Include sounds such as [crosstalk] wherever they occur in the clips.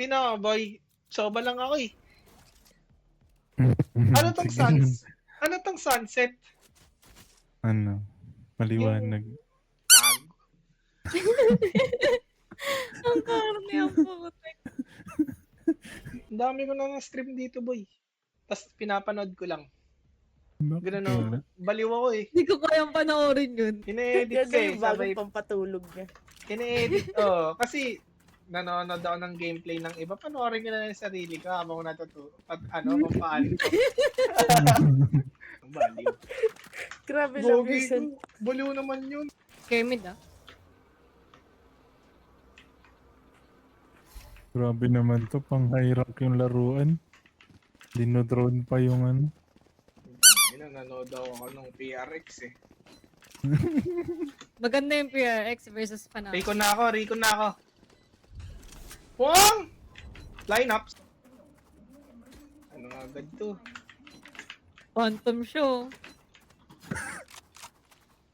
50 na, boy. Soba lang ako eh. [laughs] Ano tong Sige. suns? Ano tong sunset? Ano? Maliwanag. Tag. [laughs] Ang karne ang putik. Ang dami ko na na-stream dito, boy. Tapos pinapanood ko lang. Ganun wala? na, baliw ako eh. Hindi ko kayang panoorin yun. Ine-edit ko eh. Yan yung bagong Sabay, pampatulog niya. ine-edit. Oh, kasi nanonood ako ng gameplay ng iba. Panoorin ko na lang yung sarili ko habang natuto. At ano, papaano ko. [laughs] Ang baliw. Grabe lang Gogi Vincent. ko. Baliw naman yun. Kermit ah. Grabe naman to, pang high rank yung laruan. Dinodrone pa yung ano. Yun, nanonood ako ng PRX eh. [laughs] Maganda yung PRX versus Panam. Rico na ako, Rico na ako. Wong! Lineups. Ano nga agad to? Phantom show.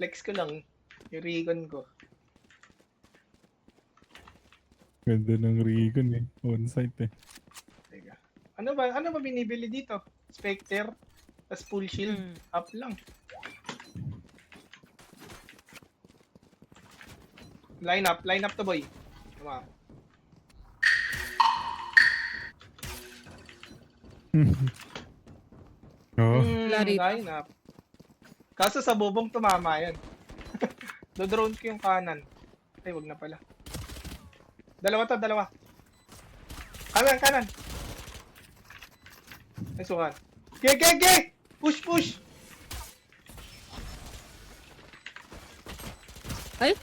Flex ko lang. Yung Recon ko. Ganda ng Recon eh. On-site eh. Teka. Ano ba, ano ba binibili dito? Spectre? Tapos full shield? Hmm. Up lang. Line up, line up to boy. Tama. Oo. Hmm, Wala rito. Kaso sa bubong tumama yan. [laughs] Do-drone ko yung kanan. Ay, wag na pala. Dalawa to, dalawa. Kanan, kanan. Ay, sukan. Ge, ge, ge! Push, push! Ay!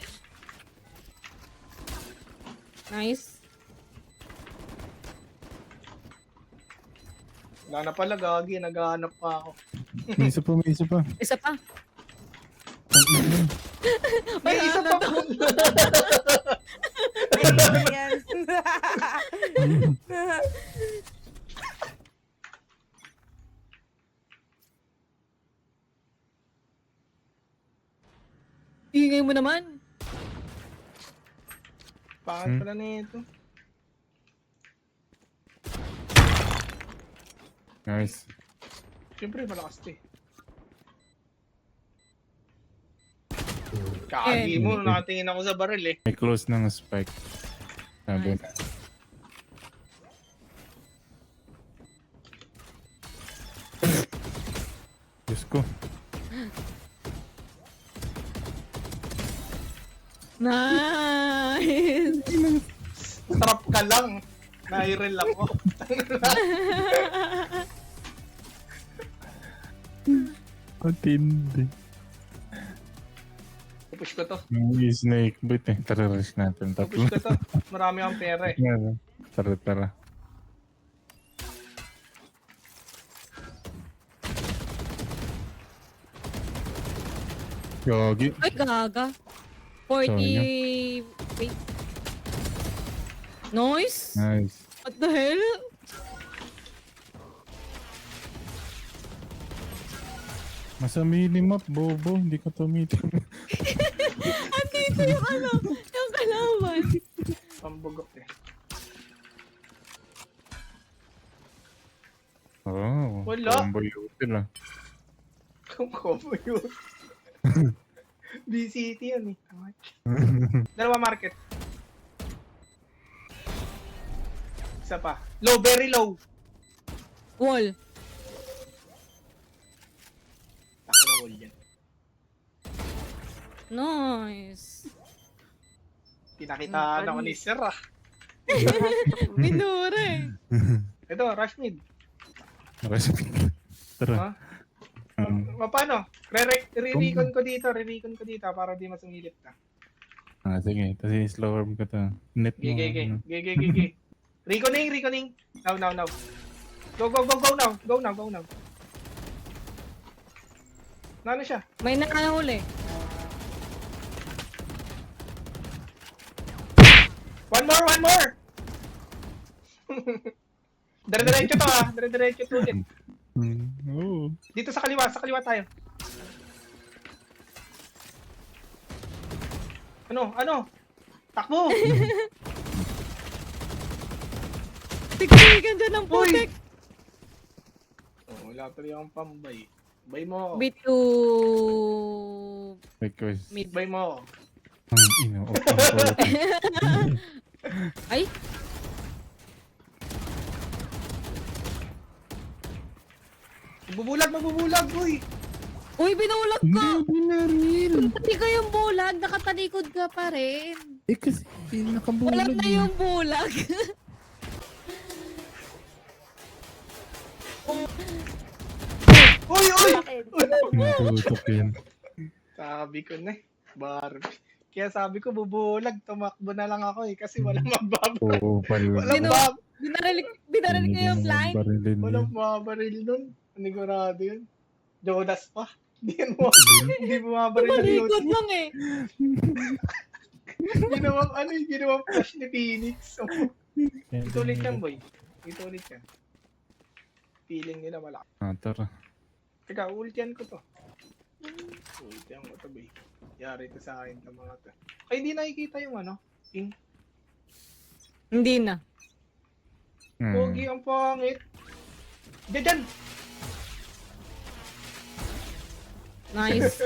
Nice. Wala na pala, gagi. Naghahanap pa ako. May isa pa, may isa pa. Isa pa. [laughs] May Ay, isa pa po. Ayun yan. Ingay mo naman. Hmm? pala na ito. Nice. Siyempre, malakas to eh. Kagi mo, nakatingin ako sa baril eh. May close ng spike. Sabi Nice. na. Diyos ko. Nice. Trap ka lang. Nairel ako. [laughs] Matindi. Pupush ko to. May snake bait eh. Tara, rush natin. Pupush Tatlo. ko to. Marami akong pera eh. Tara, tara. Yogi. Ay, gaga. 40... Wait. Noise? Nice. What the hell? Nasa minimap, bobo. Hindi ka tumitim. [laughs] Andito yung ano, yung kalaman. Pambugok eh. oh, Wala. Combo util ah. Yun. BCT yan [laughs] eh. [laughs] Dalawa market. Isa pa. Low, very low. Wall. Ako na wall yan. Nice. Pinakitaan ako ni Sir ah. [laughs] Minure. Ito, rush mid. Tara. Ha? Um, Ma- paano? Re- Re-recon ko dito, re-recon ko dito para di masungilip ka. ah, sige. Kasi slow arm ka to. Net mo. Gigi, gigi, ano. gigi, gigi. [laughs] Reconing, reconing. Now, now, now. Go, go, go, go now. Go now, go now. Nano siya? May nakahuli. One more, one more! [laughs] Dire-diretso to ah. Dire-diretso to ulit. Hmm, Oo. Dito sa kaliwa, sa kaliwa tayo. Ano? Ano? Takbo! [laughs] Tigtigan dyan ng putik. Oh, wala pa rin akong pambay. Bay mo ako. Bitu. Request. Mid. Bay mo. Ang ino. [laughs] Ay, Magbubulag, magbubulag, uy! uy, binulag Hindi, ka. binaril. Hindi ka yung bulag, nakatalikod ka pa rin. Eh kasi Wala nakabulag. na yung bulag. [laughs] Natutok yun. Sabi ko na eh. Barbie. Kaya sabi ko, bubulag, tumakbo na lang ako eh. Kasi walang mababa. Oo pala. Walang binarinig, binarinig ko yung blind. Barilin Walang mabaril nun. Panigurado yun. Jodas pa. [laughs] Hindi yan mo. Hindi bumabaril na Talikod yun. lang eh. [laughs] Ginawang ano yung ginawang flash ni Phoenix. [laughs] Kaya Ito ulit yan, boy. Ito ulit yan. Feeling nila malaki. Ah, tara. Teka, ultian ko to. Ultian ko to, boy. Yari to sa akin to mga to. Ay, hindi nakikita yung ano. Yung Hindi na. Hmm. pogi ang pangit. Diyan, diyan! Nice. [laughs]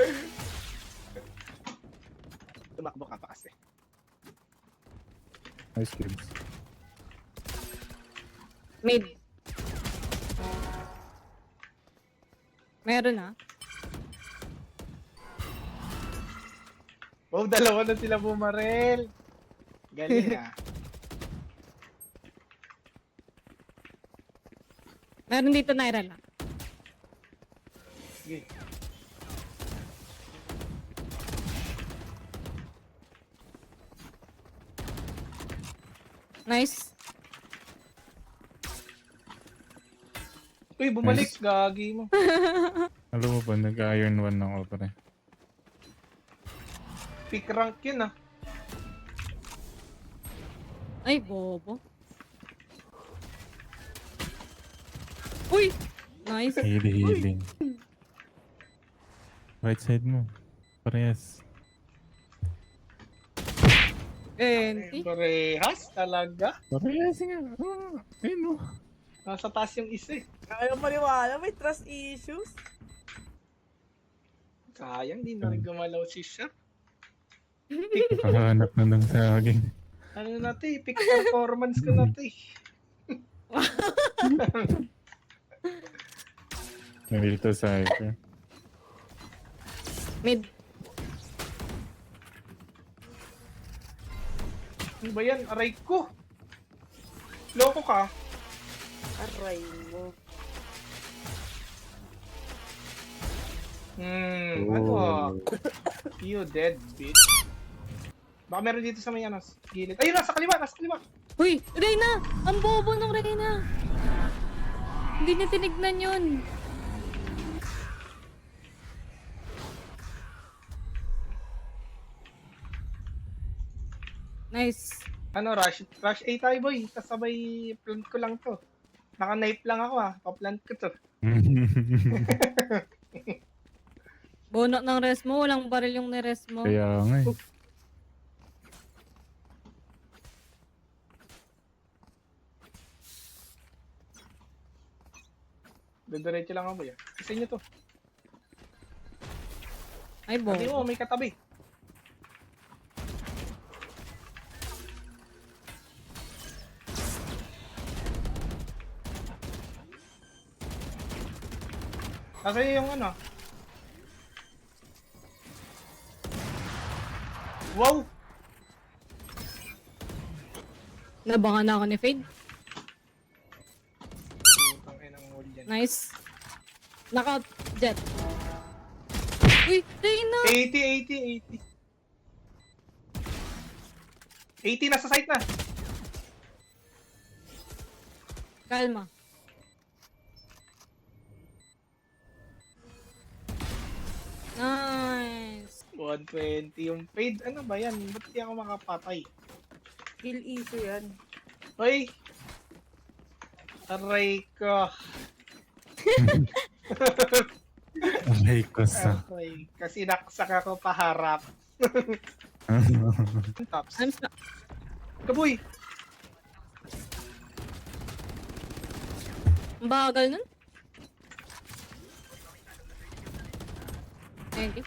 Tumakbo ka pa kasi. Nice kills. Mid. Meron ah. Wow, dalawa na sila bumarel. Galing ah. [laughs] Meron dito na Irala. Sige. Nice. Uy, bumalik. Nice. Gagi mo. [laughs] Alam mo ba, nag-iron 1 ng opera. Pick rank yun ah. Ay, bobo. Uy! Nice. Healing, healing. Right side mo. Parehas. Enti. Parehas talaga. Parehas nga. Ah, ayun o. Nasa taas yung isa eh. Ayaw maniwala, may trust issues. Sayang, di na rin gumalaw si Sharp. Nakahanap na ng saging. Ano na to eh, pick performance ko na to eh. Nandito sa hyper. Mid. Ano ba yan? Aray ko! Loko ka? Aray mo. Hmm, Oh. ano? You dead, bitch. Baka meron dito sa may ano, gilid. Ayun, nasa kaliwa, nasa kaliwa. Uy! Reyna! Ang bobo ng Reyna! Hindi niya tinignan yun. Nice. Ano, rush, rush A tayo boy. Kasabay plant ko lang to. Naka-knife lang ako ah. Pa-plant ko to. [laughs] Bono ng rest mo. Walang baril yung ni-rest mo. Kaya nga eh. Didiretso lang ako ah. Isa nyo to. Ay, Sabi mo, may katabi. Kasi yung ano. Wow! Nabangan na ako ni Fade. Putang ina ng wall. Nice. Knockout. Jet. Uy! Reyna! 80, 80, 80. 80 nasa site na. Kalma. Nice. 120 yung fade. Ano ba yan? Ba't di ako makapatay? Kill issue yan. Hoy! Aray ko. [laughs] Aray ko sa. Aray. Kasi naksak ako paharap. [laughs] Tops. I'm sa- Kaboy! Ang bagal nun. You.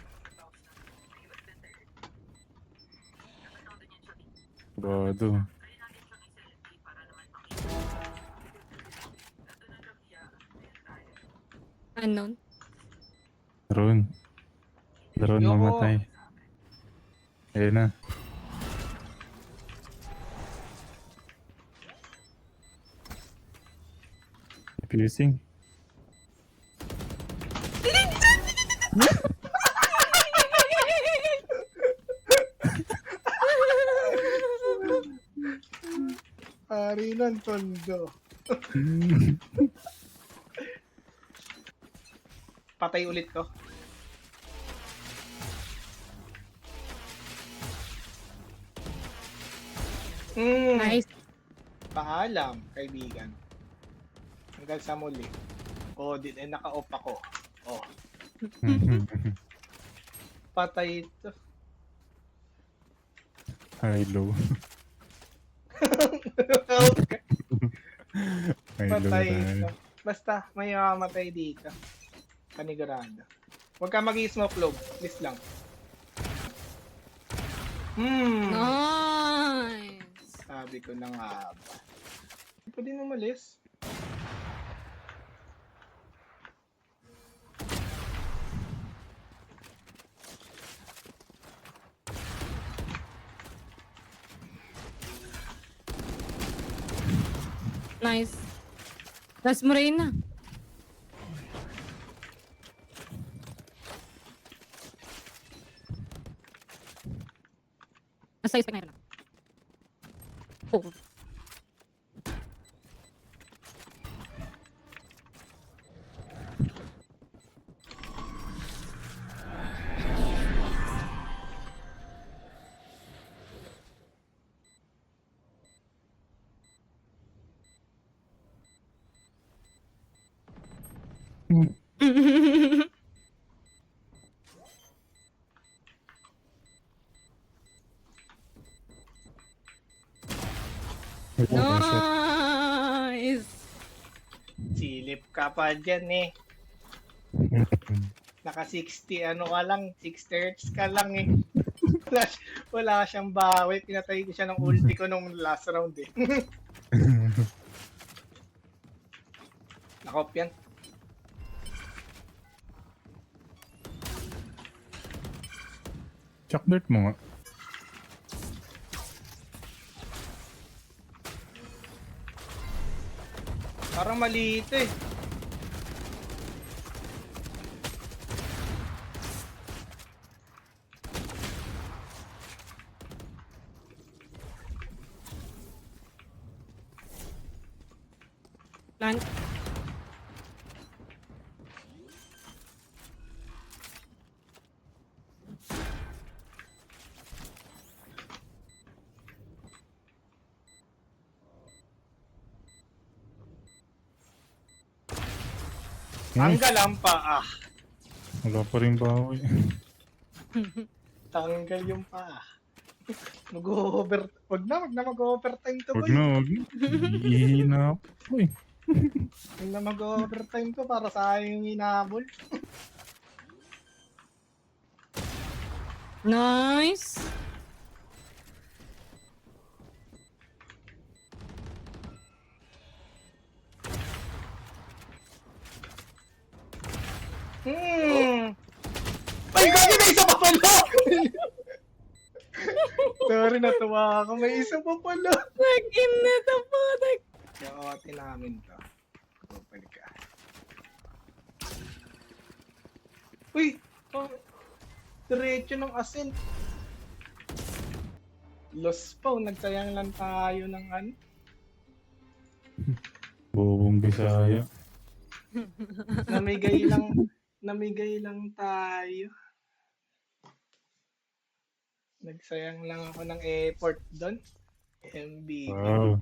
Brado. Unknown. Drone. Drone Yoko. mamatay. Ayun na. Fusing. Ng tondo. [laughs] Patay ulit ko. Hmm, Nice. paalam, kaibigan. Hanggang sa muli. Oh, din eh, naka-off ako. Oh, [laughs] patay ito. High low. [laughs] low Patay ito. Basta, may mamamatay dito. Panigurado. Huwag ka mag-smoke lob. Please lang. Hmm. Nice. Sabi ko na nga ba. Hindi pa din umalis. Nice. Last mo rin na. Nasa expect na. Nice. Silip ka pa dyan eh. [laughs] Naka 60 ano ka lang, 60 hertz ka lang eh. Wala, wala siyang bawi. Pinatay ko siya ng ulti ko nung last round eh. [laughs] Nakop yan. Chuck dirt mo nga. Parang mali ito eh. Plant. Tanggal ang paa. Wala pa rin bawi. [laughs] Tanggal yung paa. Mag-over... Wag na, wag na mag-overtime to Huwag boy. na, huwag na. Ihina ako eh. Wag na mag-overtime to para sa yung hinabol. Nice. Hmm. Ay, gagi, may isa pa pala! [laughs] Sorry, natuwa ako. May isa pa pala. Nag-in na to po. Yung ote namin to. Kupal ka. Uy! Oh, diretso ng asin. Lost pa. Nagsayang lang tayo ng ano. Bobong Bisaya. Namigay lang. Namigay lang tayo. Nagsayang lang ako ng effort doon. MB. Wow.